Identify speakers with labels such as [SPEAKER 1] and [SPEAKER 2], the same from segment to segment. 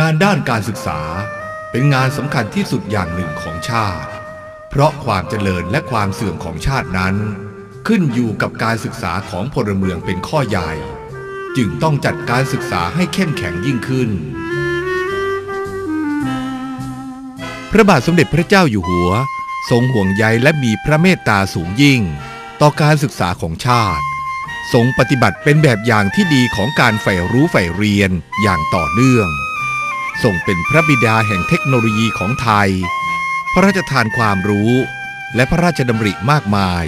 [SPEAKER 1] งานด้านการศึกษาเป็นงานสำคัญที่สุดอย่างหนึ่งของชาติ เพราะความเจริญและความเสื่อมของชาตินั้น ขึ้นอยู่กับการศึกษาของพลเมืองเป็นข้อใหญ่ จึงต้องจัดการศึกษาให้เข้มแข็งยิ่งขึ้น พระบาทสมเด็จพระเจ้าอยู่หัว ทรงห่วงใยและมีพระเมตตาสูงยิ่ง ต่อการศึกษาของชาติ ทรงปฏิบัติเป็นแบบอย่างที่ดีของการใฝ่รู้ใฝ่เรียนอย่างต่อเนื่อง ทรงเป็นพระบิดาแห่งเทคโนโลยีของไทย พระราชทานความรู้และพระราชดำริมากมาย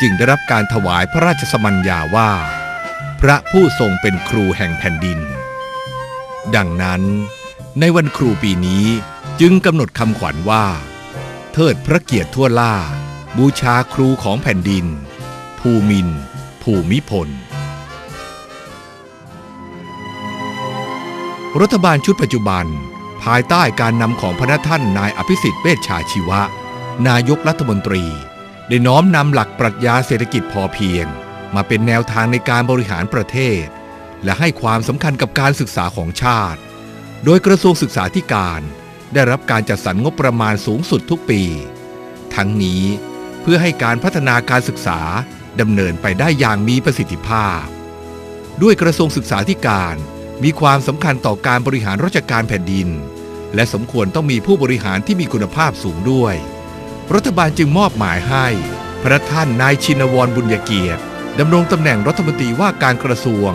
[SPEAKER 1] จึงได้รับการถวายพระราชสมัญญาว่า พระผู้ทรงเป็นครูแห่งแผ่นดิน ดังนั้นในวันครูปีนี้จึงกำหนดคำขวัญว่า เทิดพระเกียรติทั่วล่า บูชาครูของแผ่นดิน ภูมิน ภูมิพล รัฐบาลชุดปัจจุบัน ภายใต้การนำของพระท่านนายอภิสิทธิ์เวชชาชีวะ นายกรัฐมนตรี ได้น้อมนำหลักปรัชญาเศรษฐกิจพอเพียง มาเป็นแนวทางในการบริหารประเทศ และให้ความสำคัญกับการศึกษาของชาติ โดยกระทรวงศึกษาธิการ ได้รับการจัดสรรงบประมาณสูงสุดทุกปี ทั้งนี้เพื่อให้การพัฒนาการศึกษาดำเนินไปได้อย่างมีประสิทธิภาพ ด้วยกระทรวงศึกษาธิการ มีความสำคัญต่อการบริหารราชการแผ่นดิน และสมควรต้องมีผู้บริหารที่มีคุณภาพสูงด้วย รัฐบาลจึงมอบหมายให้ พระท่านนายชินวรบุญญเกียรติดำรงตำแหน่งรัฐมนตรีว่าการกระทรวง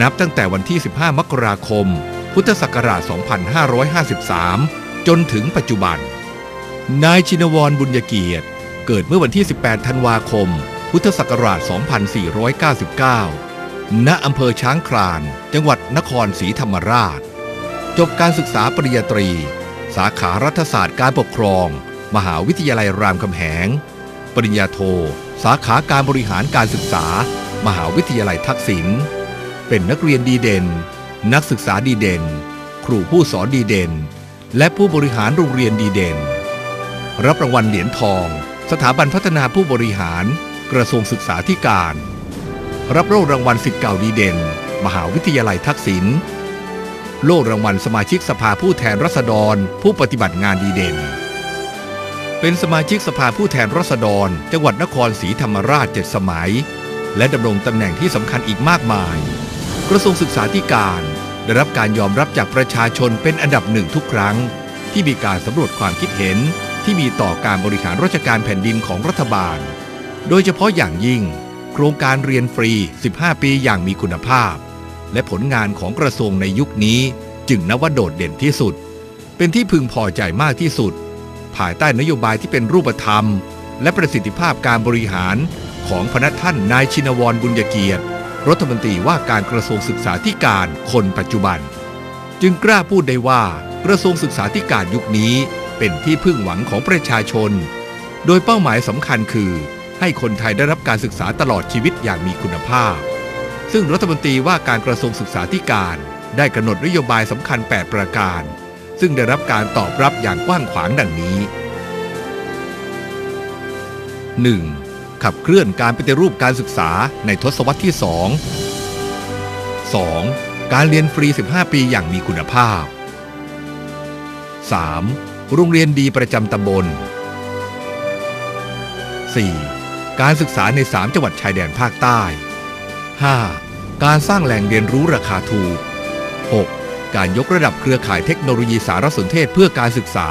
[SPEAKER 1] นับตั้งแต่วันที่ 15 มกราคม พุทธศักราช 2553 จนถึงปัจจุบัน นายชินวรบุญญเกียรติ เกิดเมื่อวันที่ 18 ธันวาคม พุทธศักราช 2499 ณอำเภอช้างคลาน จังหวัดนครศรีธรรมราช จบการศึกษาปริญญาตรี สาขารัฐศาสตร์การปกครอง มหาวิทยาลัยรามคำแหง ปริญญาโท สาขาการบริหารการศึกษา มหาวิทยาลัยทักษิณ เป็นนักเรียนดีเด่น นักศึกษาดีเด่น ครูผู้สอนดีเด่น และผู้บริหารโรงเรียนดีเด่น รับรางวัลเหรียญทอง สถาบันพัฒนาผู้บริหาร กระทรวงศึกษาธิการ รับโล่รางวัลสิทธิ์เก่าดีเด่น มหาวิทยาลัยทักษิณโล่รางวัลสมาชิกสภาผู้แทนราษฎร ผู้ปฏิบัติงานดีเด่น เป็นสมาชิกสภาผู้แทนราษฎร จังหวัดนครศรีธรรมราชเจ็ดสมัย และดำรงตำแหน่งที่สำคัญอีกมากมาย กระทรวงศึกษาธิการได้รับการยอมรับจากประชาชนเป็นอันดับหนึ่งทุกครั้ง ที่มีการสำรวจความคิดเห็นที่มีต่อการบริหารราชการแผ่นดินของรัฐบาล โดยเฉพาะอย่างยิ่ง โครงการเรียนฟรี 15 ปีอย่างมีคุณภาพ และผลงานของกระทรวงในยุคนี้ จึงนับว่าโดดเด่นที่สุด เป็นที่พึงพอใจมากที่สุด ภายใต้นโยบายที่เป็นรูปธรรม และประสิทธิภาพการบริหารของพนักท่านนายชินวรบุญญเกียรติ รัฐมนตรีว่าการกระทรวงศึกษาธิการคนปัจจุบัน จึงกล้าพูดได้ว่ากระทรวงศึกษาธิการยุคนี้ เป็นที่พึ่งหวังของประชาชน โดยเป้าหมายสำคัญคือ ให้คนไทยได้รับการศึกษาตลอดชีวิตอย่างมีคุณภาพ ซึ่งรัฐมนตรีว่าการกระทรวงศึกษาธิการ ได้กำหนดนโยบายสำคัญ 8 ประการ ซึ่งได้รับการตอบรับอย่างกว้างขวางดังนี้ 1. ขับเคลื่อนการปฏิรูปการศึกษาในทศวรรษที่ 2 2. การเรียนฟรี 15 ปีอย่างมีคุณภาพ 3. โรงเรียนดีประจำตำบล 4. การศึกษาใน 3 จังหวัดชายแดนภาคใต้ 5. การสร้างแหล่งเรียนรู้ราคาถูก 6. การยกระดับเครือข่ายเทคโนโลยีสารสนเทศเพื่อการศึกษา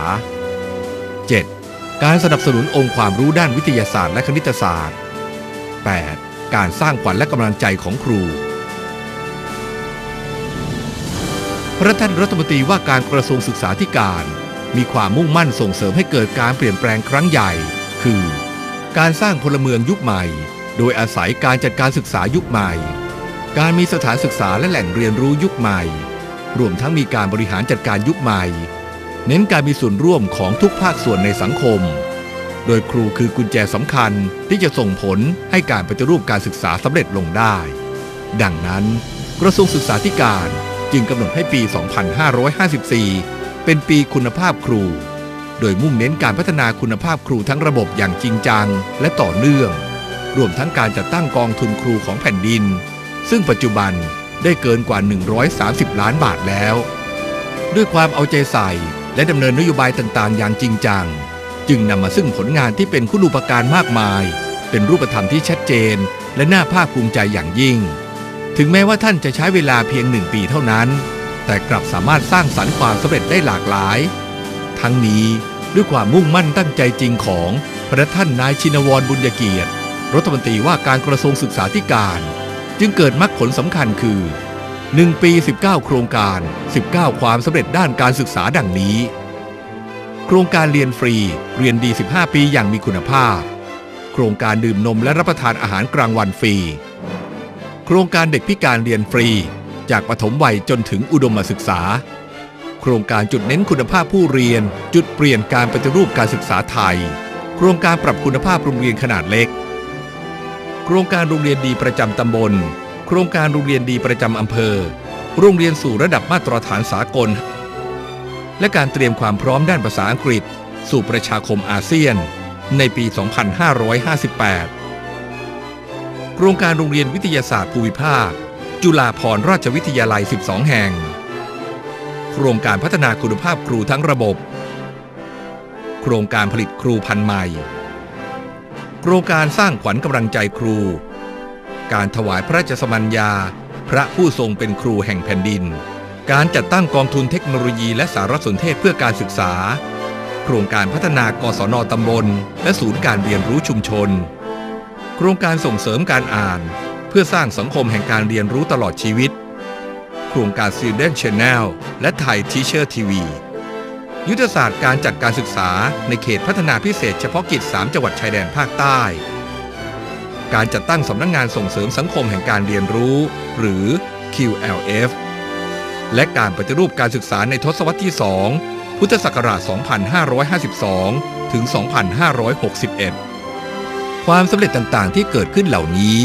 [SPEAKER 1] 7. การสนับสนุนองค์ความรู้ด้านวิทยาศาสตร์และคณิตศาสตร์ 8. การสร้างขวัญและกำลังใจของครู พระท่านรัฐมนตรีว่าการกระทรวงศึกษาธิการ มีความมุ่งมั่นส่งเสริมให้เกิดการเปลี่ยนแปลงครั้งใหญ่ คือ การสร้างพลเมืองยุคใหม่ โดยอาศัยการจัดการศึกษายุคใหม่ การมีสถานศึกษาและแหล่งเรียนรู้ยุคใหม่ รวมทั้งมีการบริหารจัดการยุคใหม่ เน้นการมีส่วนร่วมของทุกภาคส่วนในสังคม โดยครูคือกุญแจสำคัญที่จะส่งผลให้การปฏิรูปการศึกษาสำเร็จลงได้ ดังนั้น กระทรวงศึกษาธิการจึงกำหนดให้ปี 2554 เป็นปีคุณภาพครู โดยมุ่งเน้นการพัฒนาคุณภาพครูทั้งระบบอย่างจริงจัง และต่อเนื่อง รวมทั้งการจัดตั้งกองทุนครูของแผ่นดิน ซึ่งปัจจุบันได้เกินกว่า 130 ล้านบาทแล้ว ด้วยความเอาใจใส่และดำเนินนโยบายต่างๆ อย่างจริงจัง จึงนำมาซึ่งผลงานที่เป็นคุณูปการมากมาย เป็นรูปธรรมที่ชัดเจน และน่าภาคภูมิใจอย่างยิ่ง ถึงแม้ว่าท่านจะใช้เวลาเพียงหนึ่งปีเท่านั้น แต่กลับสามารถสร้างสรรค์ความสำเร็จได้หลากหลาย ทั้งนี้ ด้วยความมุ่งมั่นตั้งใจจริงของพระท่านนายชินวรบุญยเกียรติ รัฐมนตรีว่าการกระทรวงศึกษาธิการ จึงเกิดมรรคผลสำคัญคือ 1 ปี 19 โครงการ 19 ความสำเร็จด้านการศึกษาดังนี้ โครงการเรียนฟรี เรียนดี 15 ปีอย่างมีคุณภาพ โครงการดื่มนมและรับประทานอาหารกลางวันฟรี โครงการเด็กพิการเรียนฟรี จากปฐมวัยจนถึงอุดมศึกษา ครงการจุดเน้นคุณภาพผู้เรียน จุดเปลี่ยนการปฏิรูปการศึกษาไทย โครงการปรับคุณภาพโรงเรียนขนาดเล็ก โครงการโรงเรียนดีประจำตำบล โครงการโรงเรียนดีประจำอำเภอ โรงเรียนสู่ระดับมาตรฐานสากล และการเตรียมความพร้อมด้านภาษาอังกฤษ สู่ประชาคมอาเซียน ในปี 2558 โครงการโรงเรียนวิทยาศาสตร์ภูมิภาค จุฬาภรณราชวิทยาลัย 12 แห่ง ครงการพัฒนาคุณภาพครูทั้งระบบ โครงการผลิตครูพันใหม่ โครงการสร้างขวัญกำลังใจครู การถวายพระราชสมัญญา พระผู้ทรงเป็นครูแห่งแผ่นดิน การจัดตั้งกองทุนเทคโนโลยีและสารสนเทศเพื่อการศึกษา โครงการพัฒนากศนตำบล และศูนย์การเรียนรู้ชุมชน โครงการส่งเสริมการอ่าน เพื่อสร้างสังคมแห่งการเรียนรู้ตลอดชีวิต โครงการ Student Channel และไทย Teacher TV ยุทธศาสตร์การจัดการศึกษาในเขตพัฒนาพิเศษเฉพาะกิจ 3 จังหวัดชายแดนภาคใต้ การจัดตั้งสำนักงงานส่งเสริมสังคมแห่งการเรียนรู้ หรือ QLF และการปฏิรูปการศึกษาในทศวรรษที่ 2 พุทธศักราช 2552 ถึง 2561 ความสำเร็จต่างๆ ที่เกิดขึ้นเหล่านี้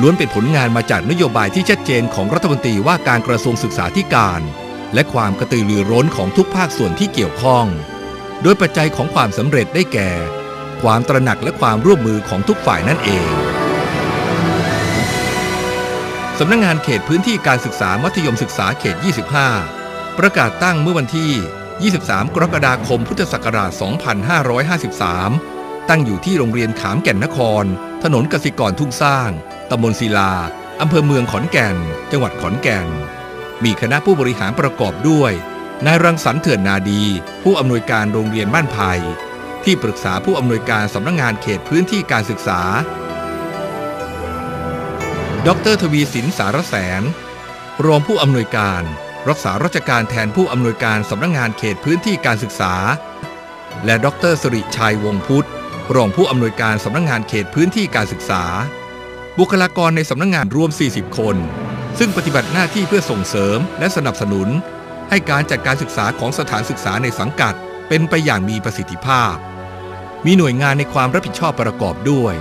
[SPEAKER 1] ล้วนเป็นผลงานมาจากนโยบายที่ชัดเจนของรัฐมนตรีว่าการกระทรวงศึกษาธิการ และความกระตือรือร้นของทุกภาคส่วนที่เกี่ยวข้อง โดยปัจจัยของความสำเร็จได้แก่ ความตระหนักและความร่วมมือของทุกฝ่ายนั่นเอง สำนักงงานเขตพื้นที่การศึกษามัธยมศึกษาเขต 25 ประกาศตั้งเมื่อวันที่ 23 กรกฎาคมพุทธศักราช 2553 ตั้งอยู่ที่โรงเรียนขามแก่นนคร ถนนกสิกรทุ่งสร้างตำบลศิลาอำเภอเมืองขอนแก่น จังหวัดขอนแก่น มีคณะผู้บริหารประกอบด้วย นายรังสรรค์เถื่อนนาดี ผู้อำนวยการโรงเรียนบ้านไผ่ที่ปรึกษาผู้อำนวยการสำนักงงานเขตพื้นที่การศึกษา ดรทวีสินสารแสน รองผู้อำนวยการ รักษาราชการแทนผู้อำนวยการสำนักงงานเขตพื้นที่การศึกษา และดรสริชัยวงพุทธรองผู้อำนวยการสำนักงงานเขตพื้นที่การศึกษา บุคลากรในสำนักงงานรวม 40 คน ซึ่งปฏิบัติหน้าที่เพื่อส่งเสริมและสนับสนุน ให้การจัดการศึกษาของสถานศึกษาในสังกัด เป็นไปอย่างมีประสิทธิภาพ มีหน่วยงานในความรับผิดชอบประกอบด้วย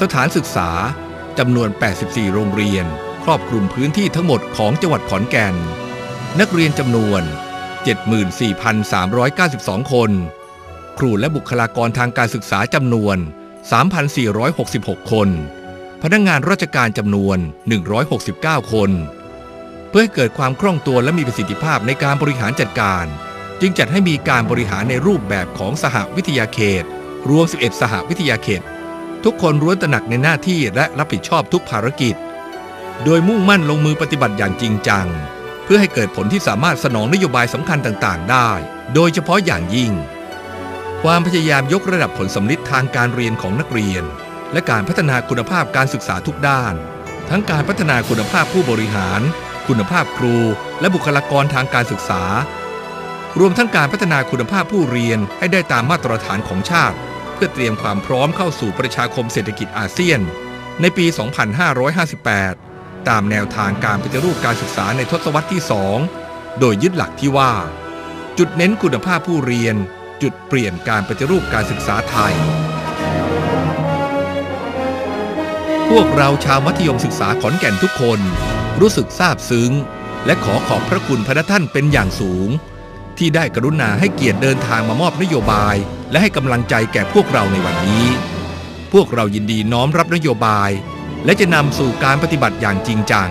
[SPEAKER 1] สถานศึกษาจำนวน 84 โรงเรียน ครอบคลุมพื้นที่ทั้งหมดของจังหวัดขอนแก่น นักเรียนจำนวน 74,392 คน ครูและบุคลากรทางการศึกษาจำนวน 3,466 คน พนักงงานราชการจำนวน 169 คน เพื่อให้เกิดความคล่องตัวและมีประสิทธิภาพในการบริหารจัดการ จึงจัดให้มีการบริหารในรูปแบบของสหวิทยาเขต รวม 11 สหวิทยาเขต ทุกคนล้วนตระหนักในหน้าที่และรับผิดชอบทุกภารกิจ โดยมุ่งมั่นลงมือปฏิบัติอย่างจริงจัง เพื่อให้เกิดผลที่สามารถสนองนโยบายสำคัญต่างๆ ได้ โดยเฉพาะอย่างยิ่ง ความพยายามยกระดับผลสำลิดทางการเรียนของนักเรียน และการพัฒนาคุณภาพการศึกษาทุกด้าน ทั้งการพัฒนาคุณภาพผู้บริหาร คุณภาพครู และบุคลากรทางการศึกษา รวมทั้งการพัฒนาคุณภาพผู้เรียนให้ได้ตามมาตรฐานของชาติ เพื่อเตรียมความพร้อมเข้าสู่ประชาคมเศรษฐกิจอาเซียน ในปี 2558 ตามแนวทางการปฏิรูปการศึกษาในทศวรรษที่ 2 โดยยึดหลักที่ว่า จุดเน้นคุณภาพผู้เรียน จุดเปลี่ยนการปฏิรูปการศึกษาไทย พวกเราชาวมัธยมศึกษาขอนแก่นทุกคน รู้สึกซาบซึ้ง และขอขอบพระคุณพระท่านเป็นอย่างสูง ที่ได้กรุณาให้เกียรติเดินทางมามอบนโยบาย และให้กำลังใจแก่พวกเราในวันนี้ พวกเรายินดีน้อมรับนโยบาย และจะนำสู่การปฏิบัติอย่างจริงจัง